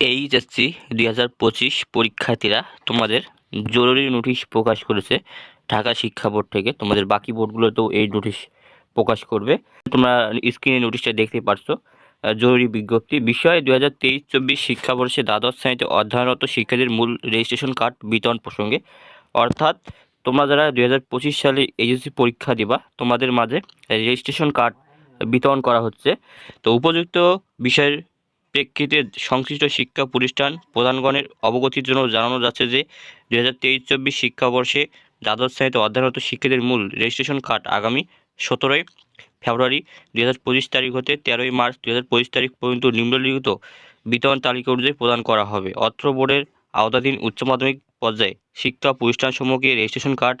HSC দুই হাজার পঁচিশ পরীক্ষার্থীরা তোমাদের জরুরি নোটিশ প্রকাশ করেছে ঢাকা শিক্ষা বোর্ড থেকে। তোমাদের বাকি বোর্ডগুলোতেও এই নোটিশ প্রকাশ করবে। তোমরা স্ক্রিনে নোটিশটা দেখতে পারছ। জরুরি বিজ্ঞপ্তি। বিষয়ে দু হাজার তেইশ চব্বিশ শিক্ষাবর্ষে দ্বাদশ শ্রেণীতে অধ্যয়নরত শিক্ষার্থীর মূল রেজিস্ট্রেশন কার্ড বিতরণ প্রসঙ্গে। অর্থাৎ তোমরা যারা দু হাজার পঁচিশ সালে এইচএসসি পরীক্ষা দিবা, তোমাদের মাঝে রেজিস্ট্রেশন কার্ড বিতরণ করা হচ্ছে। তো উপযুক্ত বিষয়ের প্রেক্ষিতে সংশ্লিষ্ট শিক্ষা প্রতিষ্ঠান প্রধানগণের অবগতির জন্য জানানো যাচ্ছে যে দু হাজার তেইশ চব্বিশ শিক্ষাবর্ষে দ্বাদশ শ্রেণীতে অধ্যয়নরত শিক্ষিতের মূল রেজিস্ট্রেশন কার্ড আগামী সতেরোই ফেব্রুয়ারি দু হাজার পঁচিশ তারিখ হতে তেরোই মার্চ দু হাজার পঁচিশ তারিখ পর্যন্ত নিম্নলিখিত বিতরণ তালিকা অনুযায়ী প্রদান করা হবে। অর্থ বোর্ডের আওতাধীন উচ্চ মাধ্যমিক পর্যায়ে শিক্ষা প্রতিষ্ঠানসমূহকে রেজিস্ট্রেশন কার্ড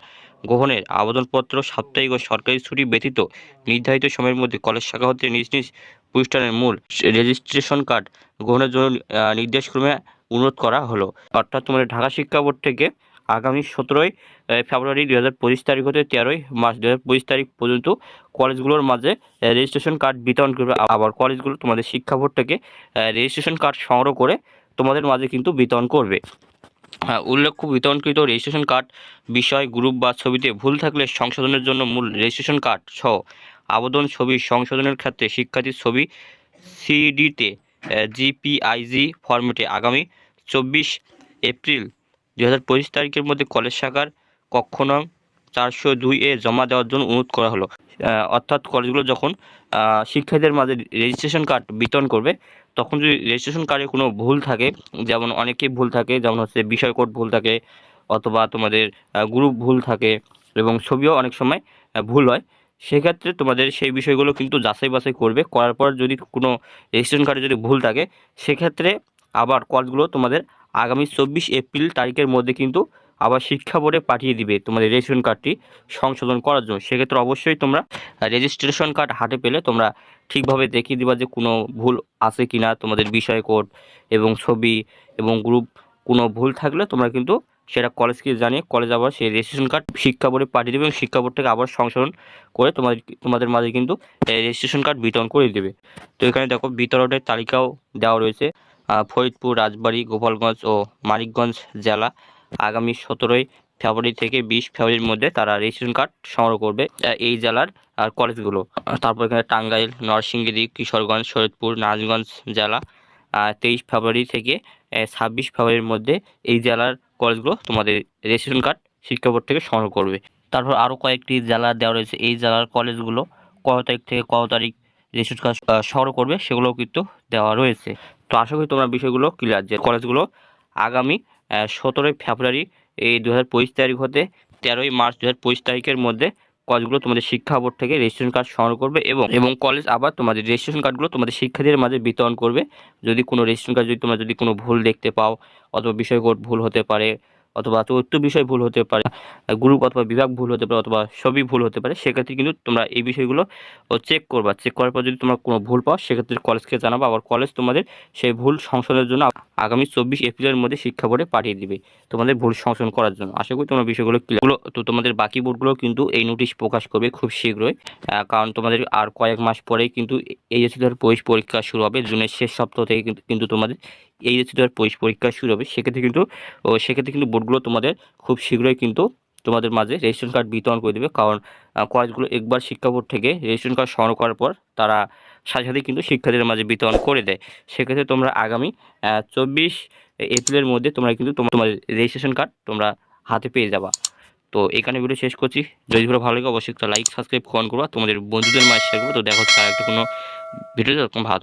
গ্রহণের আবেদনপত্র, সাপ্তাহিক ও সরকারি ছুটি ব্যতীত নির্ধারিত সময়ের মধ্যে কলেজ শাখা হতে নিজ নিজ প্রতিষ্ঠানের মূল রেজিস্ট্রেশন কার্ড গ্রহণের জন্য নির্দেশক্রমে অনুরোধ করা হলো। অর্থাৎ তোমাদের ঢাকা শিক্ষা বোর্ড থেকে আগামী সতেরোই ফেব্রুয়ারি দুই হাজার পঁচিশ তারিখ হতে তেরোই মার্চ দু হাজার পঁচিশ তারিখ পর্যন্ত কলেজগুলোর মাঝে রেজিস্ট্রেশন কার্ড বিতরণ করবে। আবার কলেজগুলো তোমাদের শিক্ষা বোর্ড থেকে রেজিস্ট্রেশন কার্ড সংগ্রহ করে তোমাদের মাঝে কিন্তু বিতরণ করবে। উল্লেখ্য, বিতরণকৃত রেজিস্ট্রেশন কার্ড বিষয় গ্রুপ বা ছবিতে ভুল থাকলে সংশোধনের জন্য মূল রেজিস্ট্রেশন কার্ড সহ আবেদন ছবি সংশোধনের ক্ষেত্রে শিক্ষার্থীর ছবি সিডিতে জিপিআইজি ফর্মেটে আগামী চব্বিশ এপ্রিল দু হাজার পঁচিশ তারিখের মধ্যে কলেজ শাখার কক্ষ নং চারশো দুই এ জমা দেওয়ার জন্য অনুরোধ করা হলো। অর্থাৎ কলেজগুলো যখন শিক্ষার্থীদের মাঝে রেজিস্ট্রেশন কার্ড বিতরণ করবে, তখন যদি রেজিস্ট্রেশন কার্ডে কোনো ভুল থাকে, যেমন অনেকেই ভুল থাকে, যেমন হচ্ছে বিষয় কোড ভুল থাকে, অথবা তোমাদের গ্রুপ ভুল থাকে এবং ছবিও অনেক সময় ভুল হয়, সেক্ষেত্রে তোমাদের সেই বিষয়গুলো কিন্তু যাচাই বাছাই করবে। করার পর যদি কোনো রেজিস্ট্রেশন কার্ডে যদি ভুল থাকে, সেক্ষেত্রে আবার কলগুলো তোমাদের আগামী চব্বিশ এপ্রিল তারিখের মধ্যে কিন্তু আবার শিক্ষা বোর্ডে পাঠিয়ে দিবে তোমাদের রেজিস্ট্রেশন কার্ডটি সংশোধন করার জন্য। সেক্ষেত্রে অবশ্যই তোমরা রেজিস্ট্রেশন কার্ড হাতে পেলে তোমরা ঠিকভাবে দেখিয়ে দিবা যে কোনো ভুল আছে কি না তোমাদের বিষয় কোড এবং ছবি এবং গ্রুপ কোনো ভুল থাকলে তোমরা কিন্তু সেটা কলেজকে জানিয়ে কলেজ আবার সেই রেজিস্ট্রেশন কার্ড শিক্ষা বোর্ডে পাঠিয়ে দেবে এবং শিক্ষা বোর্ড থেকে আবার সংশোধন করে তোমাদের তোমাদের মাঝে কিন্তু রেজিস্ট্রেশন কার্ড বিতরণ করে দেবে। তো এখানে দেখো বিতরণের তালিকাও দেওয়া রয়েছে। ফরিদপুর, রাজবাড়ী, গোপালগঞ্জ ও মানিকগঞ্জ জেলা। আগামী সতেরোই ফেব্রুয়ারি থেকে বিশ ফেব্রুয়ারির মধ্যে তারা রেজিস্ট্রেশন কার্ড সংগ্রহ করবে এই জেলার আর কলেজগুলো। তারপর এখানে টাঙ্গাইল, নরসিংদী, কিশোরগঞ্জ শরীদপুর নারায়ণগঞ্জ জেলা তেইশ ফেব্রুয়ারি থেকে ছাব্বিশ ফেব্রুয়ারির মধ্যে এই জেলার কলেজগুলো তোমাদের রেজিস্ট্রেশন কার্ড শিক্ষা বোর্ড থেকে সংগ্রহ করবে। তারপর আরও কয়েকটি জেলা দেওয়া রয়েছে। এই জেলার কলেজগুলো কত তারিখ থেকে কত তারিখ রেজিস্ট্রেশন কার্ড সংগ্রহ করবে সেগুলোও কিন্তু দেওয়া রয়েছে। তো আশা করি তোমরা বিষয়গুলো ক্লিয়ার যে কলেজগুলো আগামী সতেরোই ফেব্রুয়ারি এই দু হাজার পঁচিশ তারিখ হতে তেরোই মার্চ দু হাজার পঁচিশ তারিখের মধ্যে কলেজগুলো তোমাদের শিক্ষা বোর্ড থেকে রেজিস্ট্রেশন কার্ড সংগ্রহ করবে এবং এবং কলেজ আবার তোমাদের রেজিস্ট্রেশন কার্ডগুলো তোমাদের শিক্ষার্থীদের মাঝে বিতরণ করবে। যদি কোনো রেজিস্ট্রেশন কার্ড যদি তোমরা যদি কোনো ভুল দেখতে পাও, অথবা বিষয় ভুল হতে পারে, অথবা তথ্য বিষয় ভুল হতে পারে গ্রুপ অথবা বিভাগ ভুল হতে পারে, অথবা সবই ভুল হতে পারে, সেক্ষেত্রে কিন্তু তোমরা এই বিষয়গুলো চেক করবা। চেক করার পর যদি তোমরা কোনো ভুল পাও, সেক্ষেত্রে কলেজকে জানাব। আবার কলেজ তোমাদের সেই ভুল সংশোধনের জন্য আগামী চব্বিশ এপ্রিলের মধ্যে শিক্ষা বোর্ডে পাঠিয়ে দিবে তোমাদের ভুল সংশোধন করার জন্য। আশা করি তোমরা বিষয়গুলো ক্লিয়ার তো তোমাদের বাকি বোর্ডগুলো কিন্তু এই নোটিশ প্রকাশ করবে খুব শীঘ্রই কারণ তোমাদের আর কয়েক মাস পরেই কিন্তু এই যে পরীক্ষা পরীক্ষা শুরু হবে, জুনের শেষ সপ্তাহ থেকে কিন্তু তোমাদের এই যে পরীক্ষা শুরু হবে। সেক্ষেত্রে কিন্তু সেক্ষেত্রে কিন্তু বোর্ডগুলো তোমাদের খুব শীঘ্রই কিন্তু তোমাদের মাঝে রেজিস্ট্রেশন কার্ড বিতরণ করে দেবে। কারণ কলেজগুলো একবার শিক্ষা বোর্ড থেকে রেজিস্ট্রেশন কার্ড সংগ্রহ করার পর তারা সাথে সাথে কিন্তু শিক্ষার্থীদের মাঝে বিতরণ করে দেয়। সেক্ষেত্রে তোমরা আগামী চব্বিশ এপ্রিলের মধ্যে তোমরা কিন্তু তোমার রেজিস্ট্রেশন কার্ড তোমরা হাতে পেয়ে যাবা। তো এখানে ভিডিও শেষ করছি। যদি ভিডিও ভালো লাগে অবশ্যই একটা লাইক সাবস্ক্রাইব ফোন করবা। তোমাদের বন্ধুদের মাঝে শেয়ার করব। তো দেখো তার একটা কোনো ভিডিও ভালো